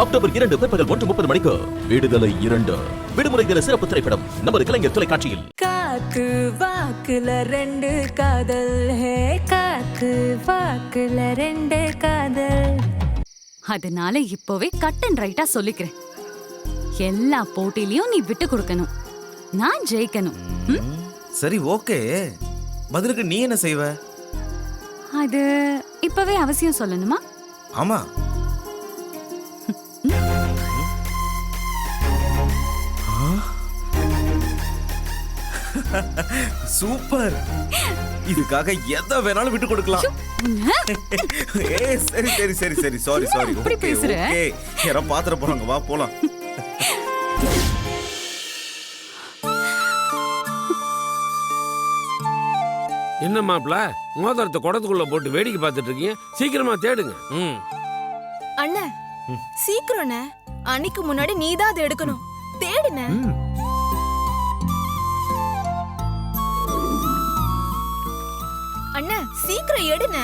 October இரண்டு பிற்பகல் ஒன்று முப்பது மணிக்கு. விடுதலை இரண்டு. விடுமுறை தின சிறப்பு திரைப்படம். நமது கலைஞர் தொலைக்காட்சியில். காத்து வாக்குல ரெண்டு காதல். ஹே காத்து வாக்குல ரெண்டு காதல். அதனால இப்போவே கட் அண்ட் ரைட்டா சொல்லிக்கிறேன். எல்லா போட்டியிலயும் நீ விட்டு கொடுக்கணும். நான் ஜெயிக்கணும். ம்? சரி ஓகே. பதிலுக்கு நீ என்ன செய்வ? அது இப்பவே அவசியம் சொல்லணுமா? ஆமா. சூப்பர். இதுக்காக எதை வேணாலும் விட்டு கொடுக்கலாம். ஏ சரி சரி சரி சரி. Sorry sorry okay? ஓகே யாரோ பாத்திர போறாங்க. வா போலாம். என்ன மாப்ள மோதிரத்தை குடத்துக்குள்ள போட்டு வேடிக்கை பார்த்துட்டு இருக்கீங்க. சீக்கிரமா தேடுங்க. ம். அண்ணா சீக்கிரம்ண்ணே. அன்னைக்கு முன்னாடி நீதான் அதை எடுக்கணும். தேடுன சீக்கிரம் எடுன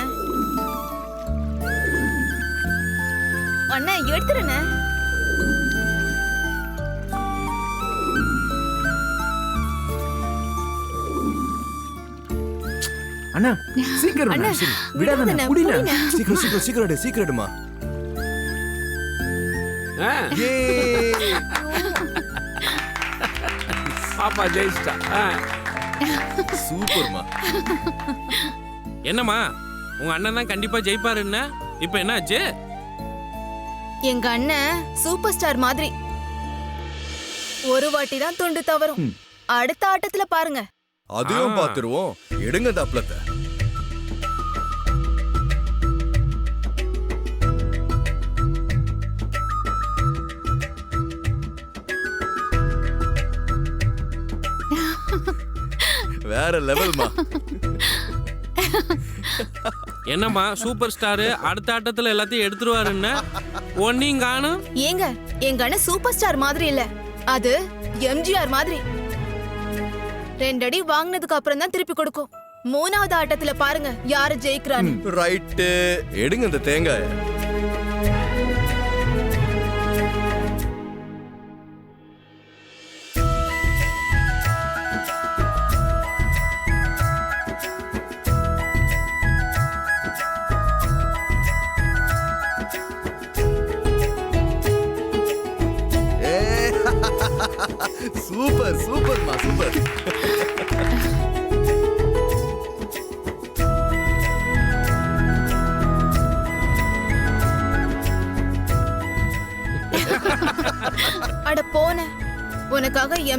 அண்ணா எடுத்துருண்ணே. அண்ணா சீக்கிரம் அண்ணா விடாதண்ணா புடிண்ணே. சீக்கிரம் சீக்கிரம் சீக்கிரம் எடு சீக்கிரம் எடுமா பாப்பா ஜெயிச்சிட்டா. சூப்பர்மா. என்னம்மா உங்க அண்ணன் தான் கண்டிப்பா ஜெயிப்பாருன்னா இப்ப என்னாச்சு? எங்க அண்ணன் சூப்பர் ஸ்டார் மாதிரி. ஒரு வாட்டி தான் துண்டு தவறும். அடுத்த ஆட்டத்துல பாருங்க. அதையும். பாத்துருவோம் எடுங்க தப்பலத்தை வேற லெவல்மா என்னம்மா சூப்பர் ஸ்டாரு அடுத்த ஆட்டத்துல எல்லாத்தையும் எடுத்துருவாருன்னா? ஒன்னையும் காணும்? ஏங்க எங்க அண்ணன் சூப்பர் ஸ்டார் மாதிரி இல்ல. அது எம்ஜிஆர் மாதிரி. ரெண்டடி வாங்குனதுக்கு அப்புறம் தான் திருப்பி கொடுக்கும். மூணாவது ஆட்டத்துல பாருங்க யாரு ஜெயிக்கிறான்னு. ரைட்டு. எடுங்க இந்த தேங்காய்.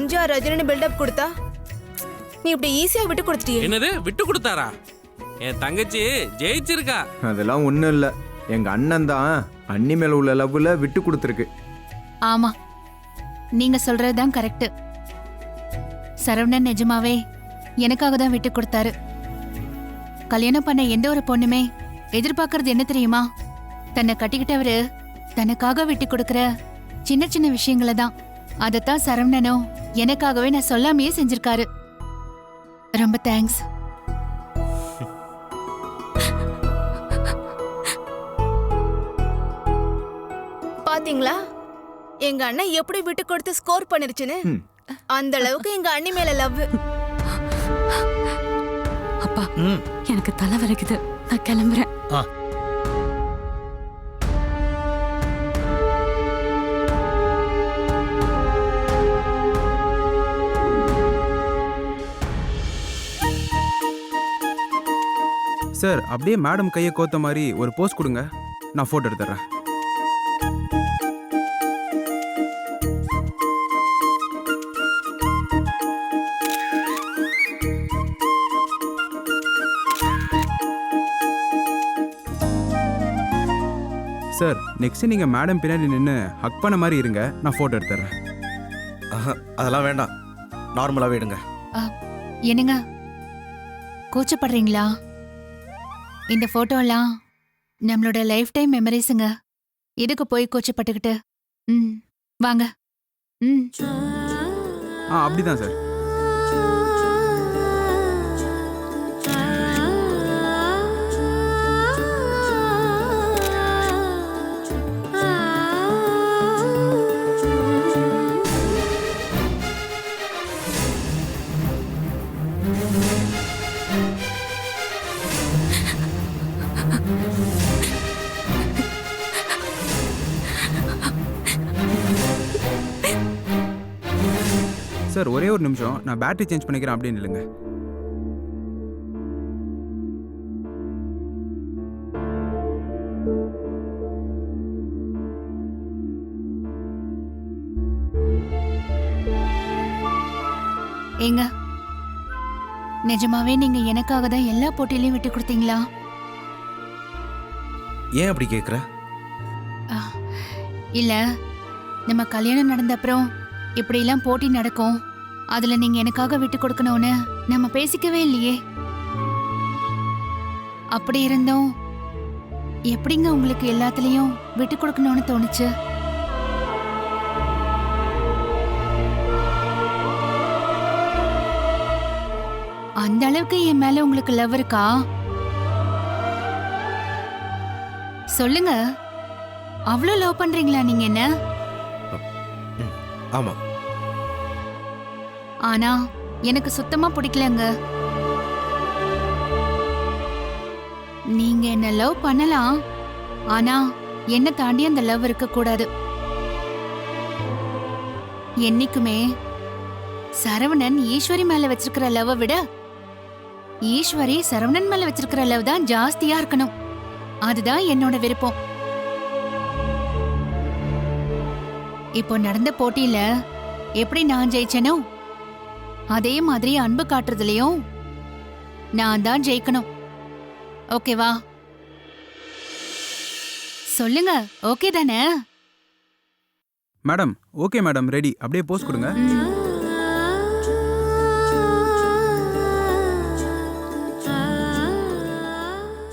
எம்ஜிஆர் ரஜினி பில்டப் கொடுத்தா? நீ இப்படி ஈஸியா விட்டு கொடுத்துட்டியே. என்னது? விட்டு கொடுத்தாரா? என் தங்கச்சி ஜெயிச்சிருக்கா. அதெல்லாம் ஒண்ணும் இல்ல. எங்க அண்ணன் தான் அண்ணி மேல உள்ள லவ்ல விட்டு கொடுத்துருக்கு. ஆமா. நீங்க சொல்றதுதான் கரெக்ட் சரவணன் நிஜமாவே எனக்காக தான் விட்டு கொடுத்தாரு. கல்யாணம் பண்ண எந்த ஒரு பொண்ணுமே எதிர்பார்க்கறது என்ன தெரியுமா? தன்னை கட்டிக்கிட்டவரு தனக்காக விட்டு கொடுக்கற சின்ன சின்ன விஷயங்களை தான் அதைத்தான் சரவணனும் எனக்காகவே நான் சொல்லாமையே செஞ்சிருக்காரு. ரொம்ப தேங்க்ஸ். பாத்தீங்களா? எங்க அண்ணன் எப்படி விட்டு கொடுத்து ஸ்கோர் பண்ணிருச்சுன்னு. அந்த அளவுக்கு எங்க அண்ணி மேல லவ் அப்பா எனக்கு தலை வலிக்குது. நான் கிளம்புறேன். சார் அப்படியே மேடம் கையை கோத்த மாதிரி ஒரு போஸ் கொடுங்க. நான் ஃபோட்டோ எடுத்துறேன் சார் நெக்ஸ்ட் நீங்கள் மேடம் பின்னாடி நின்று ஹக் பண்ண மாதிரி இருங்க. நான் ஃபோட்டோ எடுத்துறேன் ஆஹா, அதெல்லாம் வேண்டாம். நார்மலாவே எடுங்க. என்னங்க? கூச்சப்படுறீங்களா? இந்த போட்டோலாம் நம்மளோட லைஃப் டைம் மெமரிஸுங்க எதுக்கு போய் கோச்சப்பட்டுக்கிட்டு. ம் வாங்க. ம். ஆ அப்படிதான் சார். சார் ஒரே ஒரு நிமிஷம். நான் பேட்டரி சேஞ்ச் பண்ணிக்கிறேன் அப்படின்னு இல்லைங்க ஏங்க நிஜமாவே நீங்க எனக்காக தான் எல்லா போட்டியிலையும் விட்டு கொடுத்தீங்களா? ஏன் அப்படி கேக்குற? இல்ல நம்ம கல்யாணம் நடந்த அப்புறம் இப்படியெல்லாம் போட்டி நடக்கும். அதுல நீங்க எனக்காக விட்டு கொடுக்கணும்னு நம்ம பேசிக்கவே இல்லையே. அப்படி இருந்தும் எப்படிங்க உங்களுக்கு எல்லாத்துலயும் விட்டு கொடுக்கணும்னு தோணுச்சு? அந்த அளவுக்கு என் மேல உங்களுக்கு லவ் இருக்கா? சொல்லுங்க. அவ்வளோ லவ் பண்றீங்களா நீங்க என்ன? ஆமா. ஆனா எனக்கு சுத்தமா பிடிக்கலங்க. நீங்க என்ன லவ் பண்ணலாம்? ஆனா என்ன தாண்டி அந்த லவ் இருக்க கூடாது என்னைக்குமே சரவணன் ஈஸ்வரி மேல வச்சிருக்கிற லவ் விட ஈஸ்வரி சரவணன் மேல வச்சிருக்கிற லவ் தான் ஜாஸ்தியா இருக்கணும். அதுதான் என்னோட விருப்பம். இப்போ நடந்த போட்டியில எப்படி நான் ஜெயிச்சேனோ அதே மாதிரி அன்பு காட்டுறதுலயும் நான் தான் ஜெயிக்கணும். ஓகேவா? சொல்லுங்க ஓகே தானே? Madam okay madam ready. அப்படியே போஸ்ட் கொடுங்க.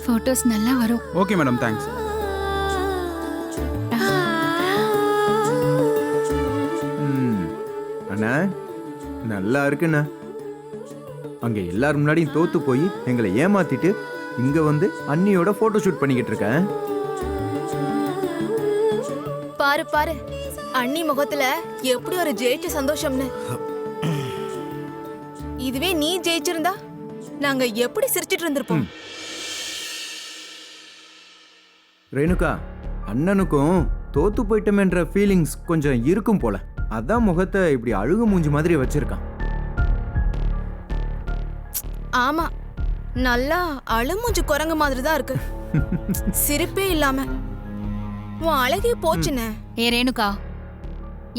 போட்டோஸ் நல்லா வரும். Okay madam thanks. நல்லா இருக்குண்ணா. அங்கே எல்லாரும் முன்னாடியும் தோத்து போய் எங்களை ஏமாத்திட்டு இங்க வந்து அண்ணியோட போட்டோ ஷூட் பண்ணிக்கிட்டு இருக்கேன். பாரு பாரு. அண்ணி முகத்துல எப்படி ஒரு ஜெயிச்ச சந்தோஷம்னு. இதுவே நீ ஜெயிச்சிருந்தா நாங்க எப்படி சிரிச்சிட்டு இருந்திருப்போம்? ரேணுகா அண்ணனுக்கும் தோத்து போயிட்டோமேன்ற ஃபீலிங்ஸ் கொஞ்சம் இருக்கும் போல. அதான் முகத்தை இப்படி அழுகு மூஞ்சி மாதிரி வச்சிருக்கான். ஆமா நல்லா அழுமூஞ்சு குரங்கு மாதிரி தான் இருக்கு. சிரிப்பே இல்லாம. உன் அழகே போச்சுன்னு ஏ ரேணுகா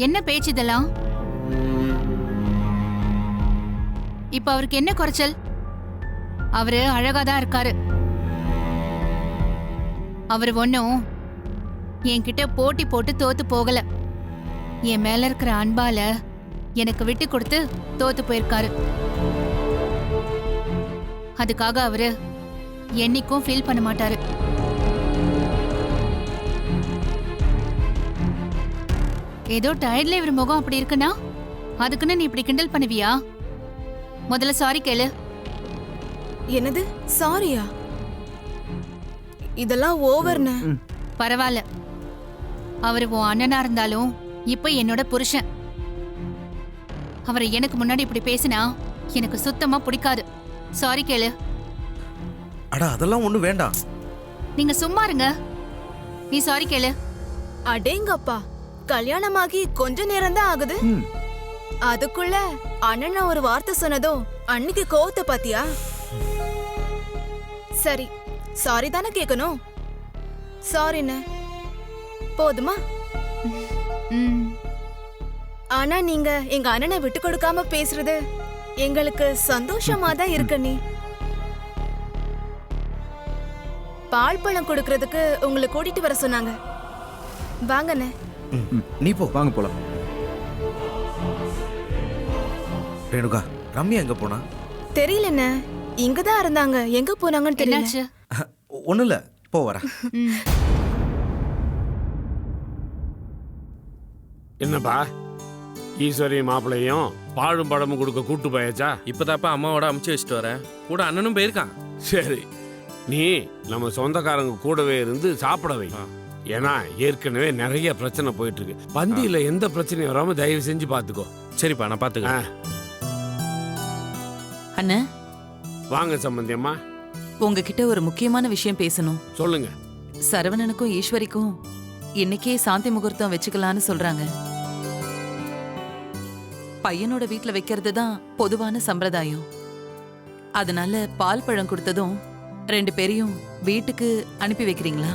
என்ன பேச்சு இதெல்லாம்? இப்ப அவருக்கு என்ன குறைச்சல்? அவரு அழகாதான் இருக்காரு. அவர் ஒன்னும் என்கிட்ட போட்டி போட்டு தோத்து போகல. என் மேல இருக்கிற அன்பால எனக்கு விட்டு கொடுத்து தோத்து போயிருக்காரு. அதுக்காக அவரு என்னைக்கும் ஃபீல் பண்ண மாட்டாரு. ஏதோ டயர்ட்ல இவர் முகம் அப்படி இருக்குன்னா அதுக்குன்னு நீ இப்படி கிண்டல் பண்ணுவியா? முதல்ல சாரி கேளு. என்னது? சாரியா இதெல்லாம் ஓவர்னு பரவாயில்ல அவர் உன் அண்ணனா இருந்தாலும் இப்ப என்னோட புருஷன். அவரை எனக்கு முன்னாடி இப்படி பேசினா எனக்கு சுத்தமா பிடிக்காது. சாரி கேளு. அட அதெல்லாம் ஒண்ணும் வேண்டாம். நீங்க சும்மா இருங்க. நீ சாரி கேளு. அடேங்கப்பா கல்யாணமாகி கொஞ்ச நேரம் தான் ஆகுது அதுக்குள்ள அண்ணனா ஒரு வார்த்தை சொன்னதோ அன்னைக்கு கோவத்தை பாத்தியா? சரி சாரி தானே கேட்கணும் சாரிண்ண போதுமா? ஆனா நீங்க எங்க அண்ணனை விட்டு கொடுக்காம பேசுறது எங்களுக்கு சந்தோஷமா தான் இருக்கு நீ. பால் பழம் கொடுக்கறதுக்கு உங்களை கூட்டிட்டு வர சொன்னாங்க. வாங்கண்ணே நீ போ வாங்க போலாம். ரேணுகா ரம்யா எங்க போனா? தெரியலண்ணே. இங்கதான் இருந்தாங்க. எங்க போனாங்கன்னு தெரியல. இல்ல போ வரேன். என்னப்பா? ஈஸ்வரி மாப்பிள்ளையும் பாழும் பழமும் கொடுக்க கூட்டு போயாச்சா? இப்பதாப்பா அம்மாவோட அமுச்சு வச்சுட்டு வரேன். கூட அண்ணனும் போயிருக்கான். சரி. நீ நம்ம சொந்தக்காரங்க கூடவே இருந்து சாப்பிட வை. ஏன்னா ஏற்கனவே நிறைய பிரச்சனை போயிட்டு இருக்கு பந்தியில எந்த பிரச்சனையும் வராம தயவு செஞ்சு பாத்துக்கோ சரிப்பா நான் பாத்துக்கிறேன் அண்ணா. வாங்க சம்பந்தி அம்மா. உங்ககிட்ட ஒரு முக்கியமான விஷயம் பேசணும். சொல்லுங்க. சரவணனுக்கும் ஈஸ்வரிக்கும் இன்னைக்கே சாந்தி முகூர்த்தம் வச்சுக்கலான்னு சொல்றாங்க. பையனோட வீட்ல வைக்கிறது தான் பொதுவான சம்பிரதாயம். அதனால பால் பழம் கொடுத்ததும் ரெண்டு பேரையும் வீட்டுக்கு அனுப்பி வைக்கிறீங்களா?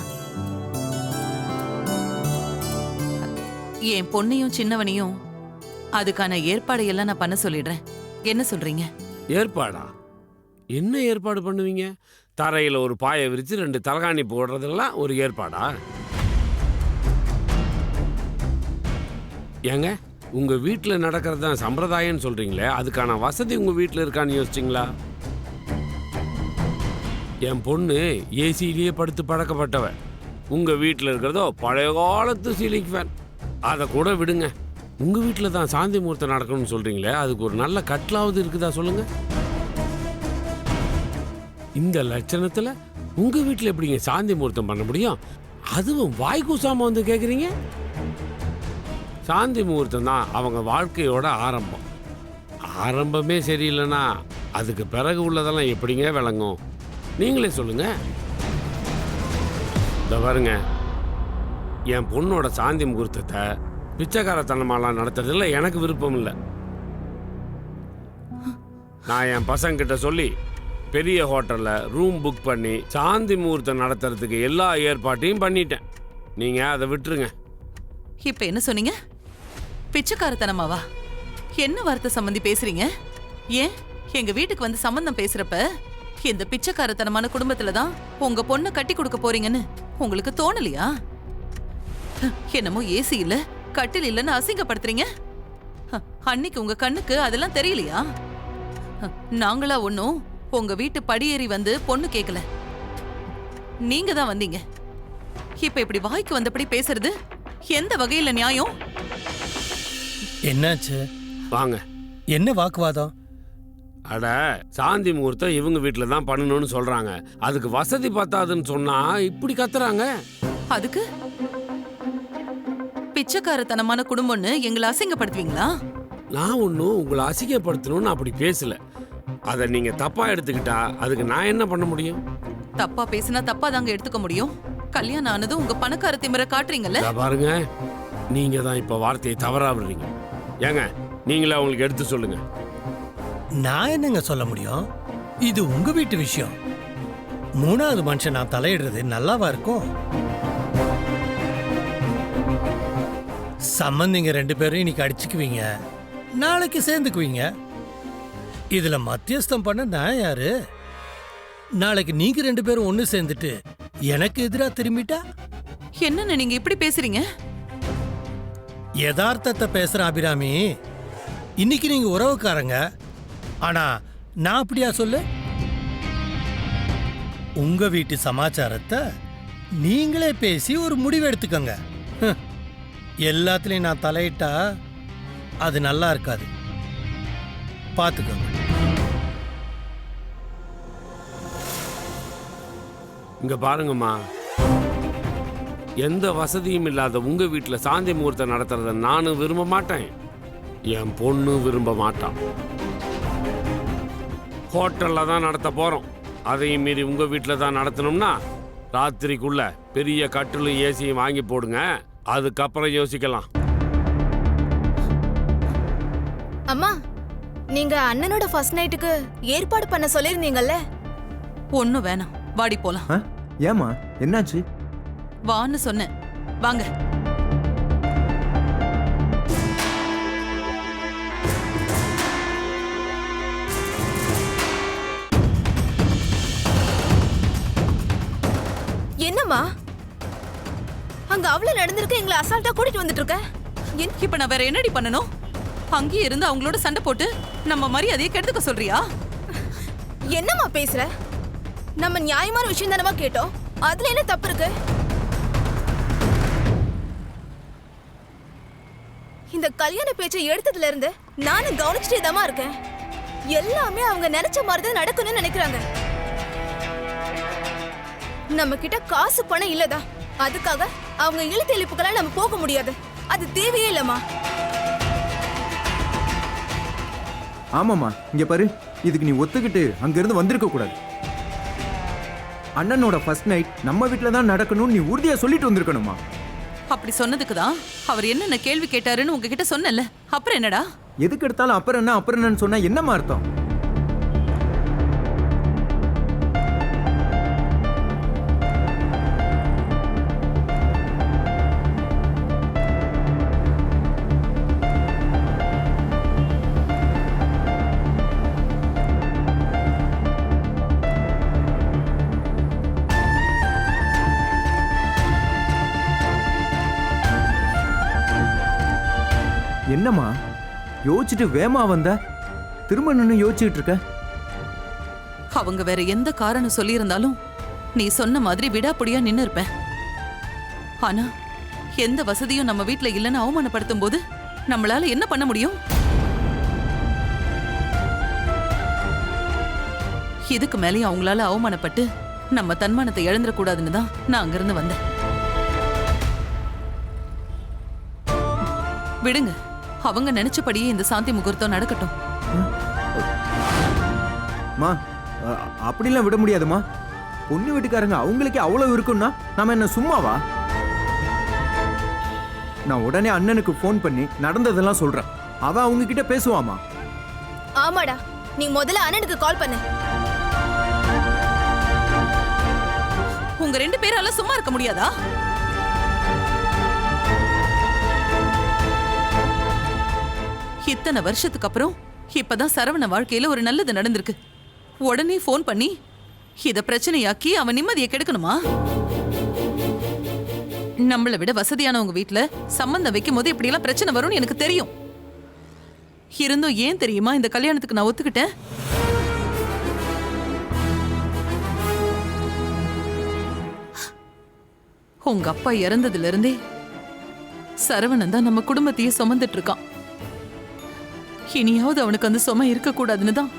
என் பொண்ணையும் சின்னவனையும் அதுக்கான ஏற்பாடையெல்லாம் நான் பண்ண சொல்லிடுறேன். என்ன சொல்றீங்க? ஏற்பாடா? என்ன ஏற்பாடு பண்ணுவீங்க? தரையில ஒரு பாயை விரிச்சு ரெண்டு தலகாணி போடுறதெல்லாம் ஒரு ஏற்பாடா? ஏங்க உங்கள் வீட்டில் நடக்கிறது தான் சம்பிரதாயம்னு சொல்கிறீங்களே அதுக்கான வசதி உங்கள் வீட்டில் இருக்கான்னு யோசிச்சிங்களா? என் பொண்ணு ஏசியிலேயே படுத்து பழக்கப்பட்டவ. உங்கள் வீட்டில் இருக்கிறதோ பழைய காலத்து சீலிங் ஃபேன். அதை கூட விடுங்க. உங்கள் வீட்டில் தான் சாந்தி முகூர்த்தம் நடக்கணும்னு சொல்கிறீங்களே அதுக்கு ஒரு நல்ல கட்டிலாவது இருக்குதா சொல்லுங்கள் இந்த லட்சணத்தில் உங்கள் வீட்டில் எப்படிங்க சாந்தி முகூர்த்தம் பண்ண முடியும்? அதுவும் வாய் கூசாம வந்து கேட்குறீங்க சாந்தி முகூர்த்தம் தான் அவங்க வாழ்க்கையோட ஆரம்பம். ஆரம்பமே சரியில்லைன்னா அதுக்கு பிறகு உள்ளதெல்லாம் எப்படிங்க விளங்கும்? நீங்களே சொல்லுங்க. இந்த பாருங்க. என் பொண்ணோட சாந்தி முகூர்த்தத்தை பிச்சைக்காரத்தனமாலாம் நடத்துறதுல எனக்கு விருப்பம் இல்லை. நான் என் பசங்கிட்ட சொல்லி பெரிய ஹோட்டலில் ரூம் புக் பண்ணி சாந்தி முகூர்த்தம் நடத்துறதுக்கு எல்லா ஏற்பாட்டையும் பண்ணிட்டேன். நீங்க அதை விட்டுருங்க. இப்போ என்ன சொன்னீங்க? பிச்சைக்காரத்தனமாவா? என்ன வார்த்தை சம்பந்தி பேசுறீங்க? ஏன்? எங்க வீட்டுக்கு வந்து சம்பந்தம் பேசுறப்ப இந்த பிச்சைக்காரத்தனமான குடும்பத்துல தான் உங்க பொண்ணை கட்டி கொடுக்க போறீங்கன்னு உங்களுக்கு தோணலையா? என்னமோ ஏசி இல்ல கட்டில் இல்லன்னு அசிங்கப்படுத்துறீங்க. அன்னைக்கு உங்க கண்ணுக்கு அதெல்லாம் தெரியலையா? நாங்களா ஒன்னும் உங்க வீட்டு படியேறி வந்து பொண்ணு கேட்கல நீங்க தான் வந்தீங்க. இப்ப இப்படி வாய்க்கு வந்தபடி பேசுறது எந்த வகையில நியாயம்? என்னாச்சு? வாங்க. என்ன வாக்குவாதம்? அட சாந்தி முகூர்த்தம் இவங்க வீட்டில் தான் பண்ணணும்னு சொல்றாங்க. அதுக்கு வசதி பத்தாதுன்னு சொன்னா இப்படி கத்துறாங்க? அதுக்கு? பிச்சைக்காரத்தனமான குடும்பம்னு எங்களை அசிங்கப்படுத்துவீங்களா? நான் ஒன்றும் உங்களை அசிங்கப்படுத்தணும்னு அப்படி பேசல. அதை நீங்க தப்பா எடுத்துக்கிட்டா அதுக்கு நான் என்ன பண்ண முடியும்? தப்பா பேசினா தப்பா தாங்க எடுத்துக்க முடியும். கல்யாணம் ஆனதும் உங்க பணக்கார திமிர காட்டுறீங்கல்ல? பாருங்க. நீங்க தான் இப்ப வார்த்தையை தவறா விடுறீங்க ஏங்க நீங்களே அவங்களுக்கு எடுத்து சொல்லுங்க. நான் என்னங்க சொல்ல முடியும்? இது உங்க வீட்டு விஷயம். மூணாவது மனுஷன் நான் தலையிடுறது நல்லாவா இருக்கும்? சம்பந்திங்க ரெண்டு பேரும் இன்னைக்கு அடிச்சுக்குவீங்க. நாளைக்கு சேர்ந்துக்குவீங்க. இதுல மத்தியஸ்தம் பண்ண நான் யாரு? நாளைக்கு நீங்க ரெண்டு பேரும் ஒண்ணு சேர்ந்துட்டு எனக்கு எதிரா திரும்பிட்டா? என்னன்னு நீங்க இப்படி பேசுறீங்க? யதார்த்தத்தை பேசுகிற அபிராமி. இன்னைக்கு நீங்கள் உறவுக்காரங்க. ஆனால் நான் அப்படியா சொல்லு? உங்க வீட்டு சமாச்சாரத்தை நீங்களே பேசி ஒரு முடிவு எடுத்துக்கங்க. எல்லாத்துலேயும் நான் தலையிட்டா அது நல்லா இருக்காது. பார்த்துக்கோங்க இங்கே பாருங்கம்மா. எந்த வசதியும் இல்லாத உங்க வீட்டுல சாந்தி முகூர்த்தம் நடத்துறத நானும் விரும்ப மாட்டேன். என் பொண்ணு விரும்ப மாட்டான் ஹோட்டல்ல தான் நடத்த போறோம். அதையும் மீறி உங்க வீட்டுல தான் நடத்தணும்னா ராத்திரிக்குள்ள பெரிய கட்டிலும் ஏசியும் வாங்கி போடுங்க. அதுக்கப்புறம் யோசிக்கலாம். அம்மா நீங்க அண்ணனோட ஃபர்ஸ்ட் நைட்டுக்கு ஏற்பாடு பண்ண சொல்லியிருந்தீங்கல்ல? ஒண்ணும் வேணாம். வாடி போலாம். ஆ? ஏமா என்னாச்சு? வான்னு சொன்னேன். வாங்க. என்னம்மா? அங்க அவ்வளவு நடந்திருக்கு எங்களை அசால்ட்டா கூட்டிட்டு வந்துட்டு இருக்க இப்ப நான் வேற என்னடி பண்ணணும்? அங்கேயே இருந்து அவங்களோட சண்டை போட்டு நம்ம மரியாதையை கெடுத்துக்க சொல்றியா? என்னம்மா பேசுற? நம்ம நியாயமான விஷயம் தானமா கேட்டோம். அதுல என்ன தப்பு இருக்கு? இந்த கல்யாண பேச்சை எடுத்ததுல இருந்து நானும் கவனிச்சுட்டே தான் இருக்கேன். எல்லாமே அவங்க நினைச்ச மாதிரி தான் நடக்கணும்னு நினைக்கிறாங்க. நம்ம கிட்ட காசு பணம் இல்லதா? அதுக்காக அவங்க இழுத்து இழுப்புக்கெல்லாம் நம்ம போக முடியாது. அது தேவையே இல்லம்மா. ஆமாம்மா இங்க பாரு. இதுக்கு நீ ஒத்துக்கிட்டு அங்கிருந்து வந்திருக்க கூடாது. அண்ணனோட ஃபர்ஸ்ட் நைட் நம்ம வீட்டில் தான் நடக்கணும்னு நீ உறுதியாக சொல்லிட்டு வந்திருக்கணுமா அப்படி சொன்னதுக்கு தான் அவர் என்னென்ன கேள்வி கேட்டாருன்னு உங்ககிட்ட சொன்னல அப்புறம் என்னடா? எதுக்கு எடுத்தாலும் அப்புறம் என்ன அப்புறம் என்னன்னு சொன்னா என்னம்மா அர்த்தம்? யோசிச்சுட்டு வேமா வந்த? திரும்ப நின்று யோசிச்சுட்டு இருக்க? அவங்க வேற எந்த காரணம் சொல்லியிருந்தாலும் நீ சொன்ன மாதிரி விடாப்படியா நின்று இருப்பேன் ஆனா எந்த வசதியும் நம்ம வீட்ல இல்லைன்னு அவமானப்படுத்தும் போது நம்மளால என்ன பண்ண முடியும்? இதுக்கு மேலேயும் அவங்களால அவமானப்பட்டு நம்ம தன்மானத்தை இழந்துடக்கூடாதுன்னு தான் நான் அங்கிருந்து வந்தேன். விடுங்க. அவங்க நினைச்சபடியே இந்த சாந்தி முகூர்த்தம் நடக்கட்டும். மா அப்படிலாம் விட முடியாதும்மா பொண்ணு வீட்டுக்காரங்க அவங்களுக்கே அவ்வளவு இருக்குன்னா நாம என்ன சும்மாவா? நான் உடனே அண்ணனுக்கு ஃபோன் பண்ணி நடந்ததெல்லாம் சொல்றேன். அவன் அவங்க கிட்ட பேசுவாமா? ஆமாடா நீ முதல்ல அண்ணனுக்கு கால் பண்ணு. உங்க ரெண்டு பேரால சும்மா இருக்க முடியாதா? இத்தனை வருஷத்துக்கு அப்புறம் இப்பதான் சரவண வாழ்க்கையில ஒரு நல்லது நடந்திருக்கு. உடனே ஃபோன் பண்ணி இத பிரச்சனையாக்கி அவன் நிம்மதியை கெடுக்கணுமா? நம்மளை விட வசதியானவங்க வீட்ல சம்பந்தம் வைக்கும் போது இப்படி எல்லாம் பிரச்சனை வரும்னு எனக்கு தெரியும். இருந்தும் ஏன் தெரியுமா இந்த கல்யாணத்துக்கு நான் ஒத்துக்கிட்டேன்? உங்க அப்பா இறந்ததுல இருந்தே சரவணன் தான் நம்ம குடும்பத்தையே சுமந்துட்டு இருக்கான். இனியாவது அவனுக்கு அந்த சுமை இருக்கக்கூடாதுன்னு தான்.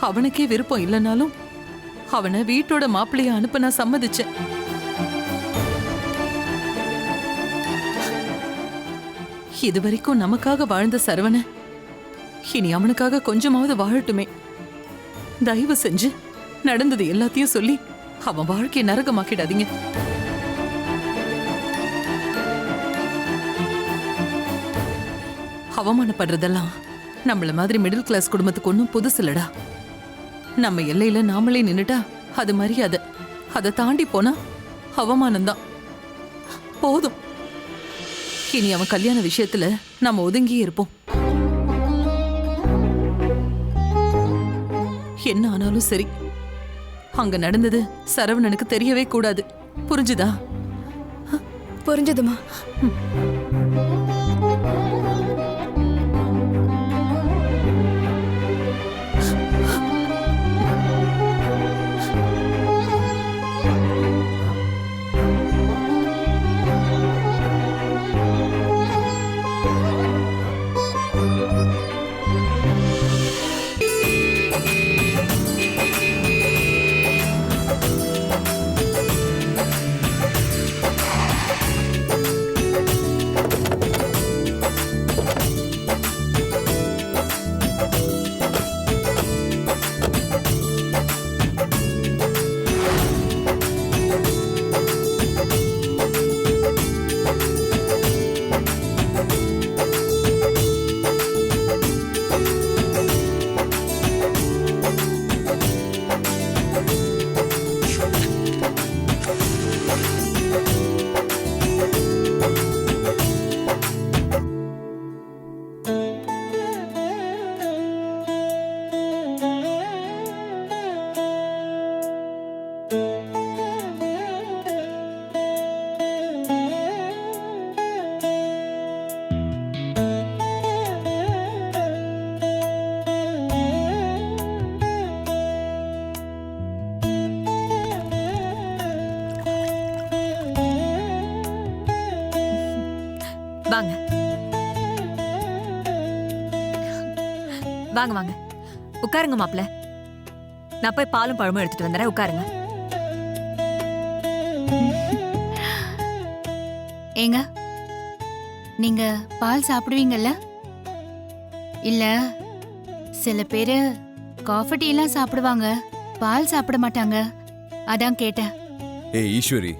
அவனுக்கே விருப்பம் இல்லைனாலும் அவனை வீட்டோட மாப்பிள்ளைய அனுப்ப நான் சம்மதிச்சேன். இதுவரைக்கும் நமக்காக வாழ்ந்த சரவண இனி அவனுக்காக கொஞ்சமாவது வாழட்டுமே. தயவு செஞ்சு நடந்தது எல்லாத்தையும் சொல்லி அவன் வாழ்க்கையை நரகமாக்கிடாதீங்க. அவமானப்படுறதெல்லாம் நம்மள மாதிரி மிடில் கிளாஸ் குடும்பத்துக்கு ஒன்றும் புதுசு இல்லடா. நம்ம எல்லையில நாமளே நின்றுட்டா அது மரியாதை. அதை தாண்டி போனா அவமானம்தான். போதும். இனி அவன் கல்யாண விஷயத்துல நம்ம ஒதுங்கியே இருப்போம். என்ன ஆனாலும் சரி. அங்க நடந்தது சரவணனுக்கு தெரியவே கூடாது. புரிஞ்சுதா? புரிஞ்சதுமா வாங்க வாங்க. உட்காருங்க மாப்ள நான் போய் பாலும் பழமும் எடுத்துட்டு வந்துடுறேன் உட்காருங்க. ஏங்க நீங்க பால் சாப்பிடுவீங்கல்ல? இல்ல சில பேரு காஃபி டீ எல்லாம் சாப்பிடுவாங்க. பால் சாப்பிட மாட்டாங்க. அதான் கேட்டேன். ஏய் ஈஸ்வரி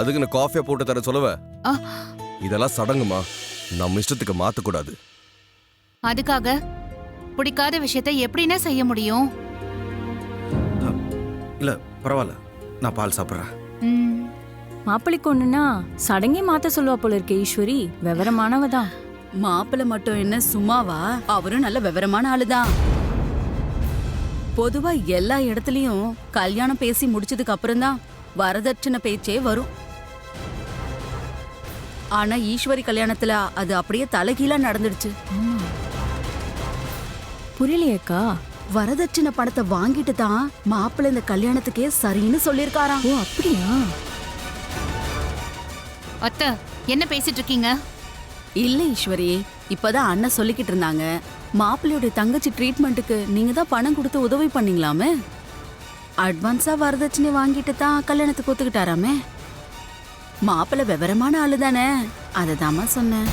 அதுக்கு நான் காஃபியா போட்டு தர சொல்லவ? இதெல்லாம் சடங்குமா? நம்ம இஷ்டத்துக்கு மாத்தக்கூடாது. அதுக்காக பிடிக்காத விஷயத்தை எப்படின்னா செய்ய முடியும்? இல்ல பரவாயில்ல நான் பால் சாப்பிட்றேன். ம், மாப்பிள்ளைக்கு ஒண்ணுனா சடங்கே மாத்த சொல்லுவா போல இருக்கே ஈஸ்வரி. விவரமானவ தான் மாப்பிள்ளை மட்டும் என்ன சும்மாவா? அவரும் நல்ல விவரமான ஆளுதான். பொதுவா எல்லா இடத்துலயும் கல்யாணம் பேசி முடிச்சதுக்கு அப்புறம் தான் வரதட்சணை பேச்சே வரும். ஆனா ஈஸ்வரி கல்யாணத்துல அது அப்படியே தலைகீழா நடந்துடுச்சு. புரியலையேக்கா? வரதட்சணை பணத்தை வாங்கிட்டு தான் மாப்பிள்ளை இந்த கல்யாணத்துக்கே சரின்னு சொல்லியிருக்காராம். ஓ அப்படியா? அத்தை என்ன பேசிட்டு இருக்கீங்க? இல்ல ஈஸ்வரி இப்பதான் அண்ணன் சொல்லிக்கிட்டு இருந்தாங்க. மாப்பிள்ளையோட தங்கச்சி ட்ரீட்மெண்ட்டுக்கு நீங்க தான் பணம் கொடுத்து உதவி பண்ணீங்களாமே? அட்வான்ஸா வரதட்சணை வாங்கிட்டு தான் கல்யாணத்துக்கு ஒத்துக்கிட்டாராமே? மாப்பிள்ளை விவரமான ஆளு தானே அதை சொன்னேன்.